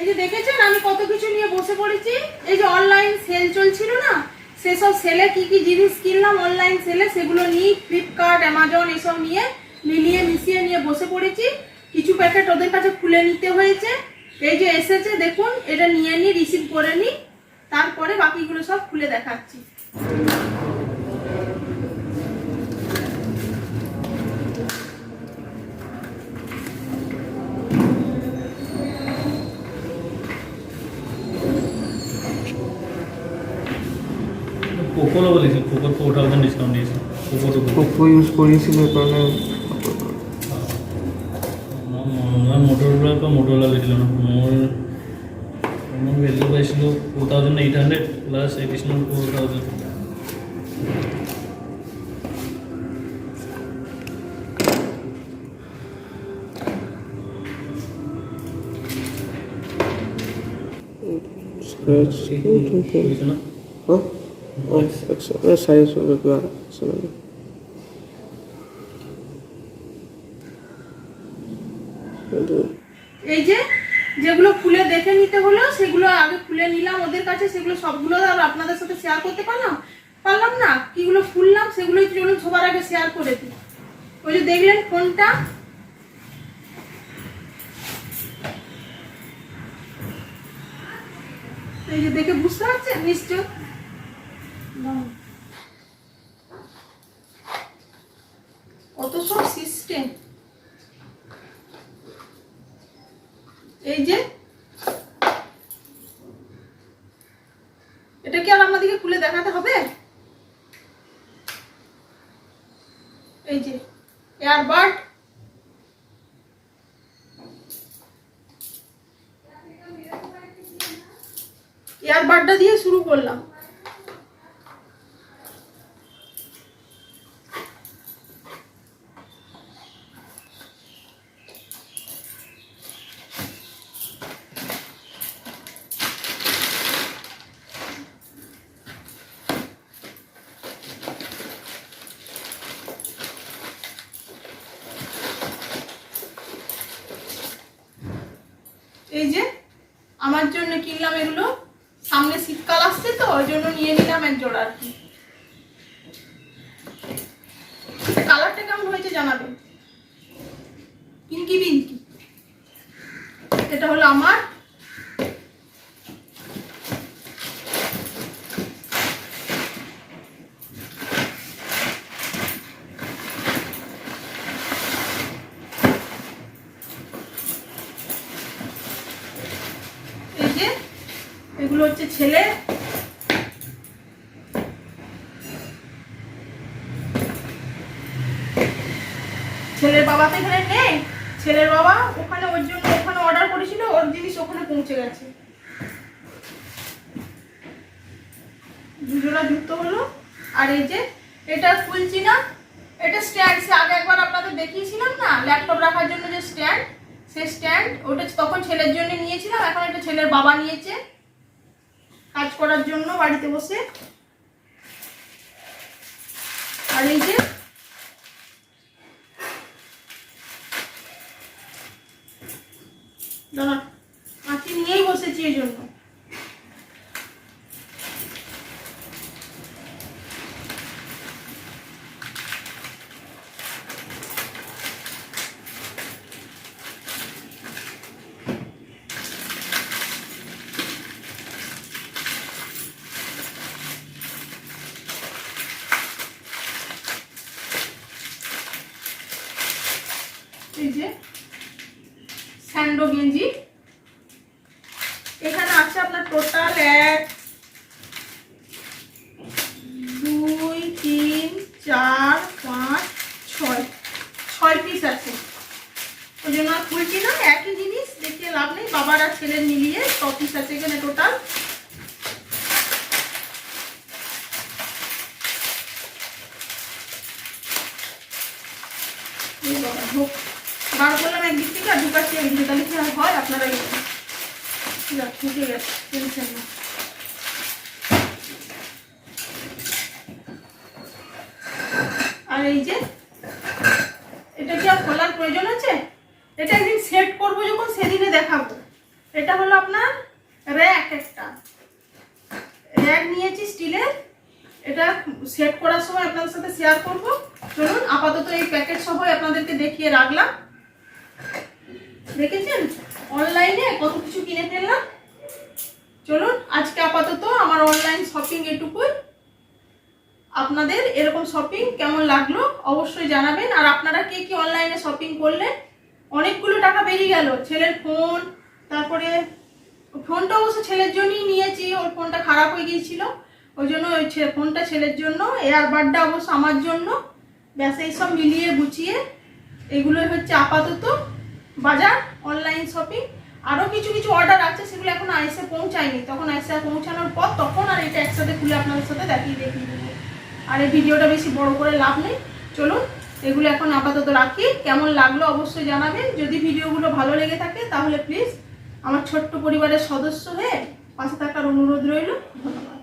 এই যে দেখেছেন, আমি কত কিছু নিয়ে বসে পড়েছি। এই যে অনলাইন সেল চলছিল না, সেসব সেলে কি কি জিনিস কিনলাম অনলাইন সেলে সেগুলো নিয়ে ফ্লিপকার্ট অ্যামাজন এসব নিয়ে মিলিয়ে মিশিয়ে নিয়ে বসে পড়েছি। কিছু প্যাকেট ওদের কাছে খুলে নিতে হয়েছে। এই যে এসেছে, দেখুন, এটা নিয়ে নিই রিসিভ করে নিই, তারপরে বাকিগুলো সব খুলে দেখাচ্ছি। পোকোলো বলেছি পোকোর ফোর থাউজেন্ড ডিসকাউন্ট দিয়েছে পোকো তো পোকো ইউজ করিয়েছিল এই কারণে মোটরোলা বা মোটরোলা লিখল না মোর আমার ভ্যালু পাইছিল four thousand eight hundred plus additional four thousand scratch বুঝছো না হ্যাঁ Size হবে আর শোনাবে এই যে, যেগুলো খুলে দেখে নিতে হলো, সেগুলো আগে খুলে নিলাম ওদের কাছে, সেগুলো সবগুলো আপনাদের সাথে শেয়ার করতে পারলাম? পারলাম না? কিগুলো খুললাম সেগুলোই চলুন সবার আগে শেয়ার করে দিই ওই যে দেখলেন ফোনটা এই যে দেখে বুঝতে পারছেন? নিশ্চয় দাঁড়ান। কত সিস্টেম এই যে? এটা কি আর আপনাদেরকে খুলে দেখাতে হবে? এই যে এয়ারবাড এয়ারবাডটা দিয়ে শুরু করলাম। এই যে, আমার জন্য কিনলাম এগুলো। সামনে শীতকাল আসছে তো, ওই জন্য নিয়ে নিলাম এক জোড়া আর কি কালারটা কেমন হয়েছে জানাবেন পিঙ্কি পিঙ্কি এটা হলো আমার এই যে এগুলো হচ্ছে ছেলে। ছেলের বাবা তো এখানে নেই। ছেলের বাবা ওখানে ওর জন্য ওখানে অর্ডার করেছিল, ওর জিনিস ওখানে পৌঁছে গেছে। দুজোড়া যুক্ত হলো। আর এই যে, এটা খুলছি না, এটা স্ট্যান্ড সে আগে একবার আপনাদের দেখিয়েছিলাম না ল্যাপটপ রাখার জন্য যে স্ট্যান্ড সে স্ট্যান্ড ওটা তখন ছেলের জন্য নিয়েছিলাম, এখন একটা ছেলের বাবা নিয়েছে। কাজ করার জন্য বাড়িতে বসে। আর এই যে, দাঁড়া মাছি নিয়েই বসেছি এই জন্য যে স্যান্ডো গেঞ্জি। এখানে আছে আপনার টোটাল এক দুই তিন চার পাঁচ ছয় ছয় পিস আছে ওই জন্য আর খুলছি না একই জিনিস দেখতে লাভ নেই বাবার আর ছেলের মিলিয়ে ছ পিস আছে এখানে টোটাল এই বাবা, ঢোক। বার করলাম একদিক থেকে আর ঢুকাচ্ছি একদিকে তাহলে কি হয়? আপনারা ঢুকে গেছে, টেনশন না আর এই যে, এটা কি আর খোলার প্রয়োজন আছে? এটা একদিন সেট করব যখন, সেদিনে দেখাবো। এটা হলো আপনার র্যাক একটা। র্যাক নিয়েছি স্টিলের এটা সেট করার সময় আপনাদের সাথে শেয়ার করব। চলুন, আপাতত এই প্যাকেট সবই আপনাদেরকে দেখিয়ে রাখলাম। দেখেছেন? অনলাইনে কত কিছু কিনে ফেললাম। চলুন, আজকে আপাতত আমার অনলাইন শপিং এটুকুই। আপনাদের এরকম শপিং কেমন লাগল অবশ্যই জানাবেন। আর আপনারা কে কি অনলাইনে শপিং করলেন? অনেকগুলো টাকা বেরিয়ে গেল। ছেলের ফোন তারপরে ফোনটা অবশ্য ছেলের জন্যই নিয়েছি, ওর ফোনটা খারাপ হয়ে গিয়েছিল। ওই জন্য ওই ফোনটা ছেলের জন্য এয়ারবাডটা অবশ্য আমার জন্য। ব্যাস এই সব মিলিয়ে গুছিয়ে, এগুলোই হচ্ছে আপাতত। বাজার অনলাইন শপিং আরও কিছু কিছু অর্ডার আছে সেগুলো এখন আইসে পৌঁছায়নি। তখন আইসে পৌঁছানোর পর তখন আর এটা একসাথে খুলে আপনাদের সাথে দেখিয়ে দেখিয়ে দেবো। আর এই ভিডিওটা বেশি বড় করে লাভ নেই। চলুন, এগুলো এখন আপাতত রাখি। কেমন লাগল অবশ্যই জানাবেন। যদি ভিডিওগুলো ভালো লেগে থাকে তাহলে প্লিজ আমার ছোট্ট পরিবারের সদস্য হয়ে পাশে থাকার অনুরোধ রইল। ধন্যবাদ।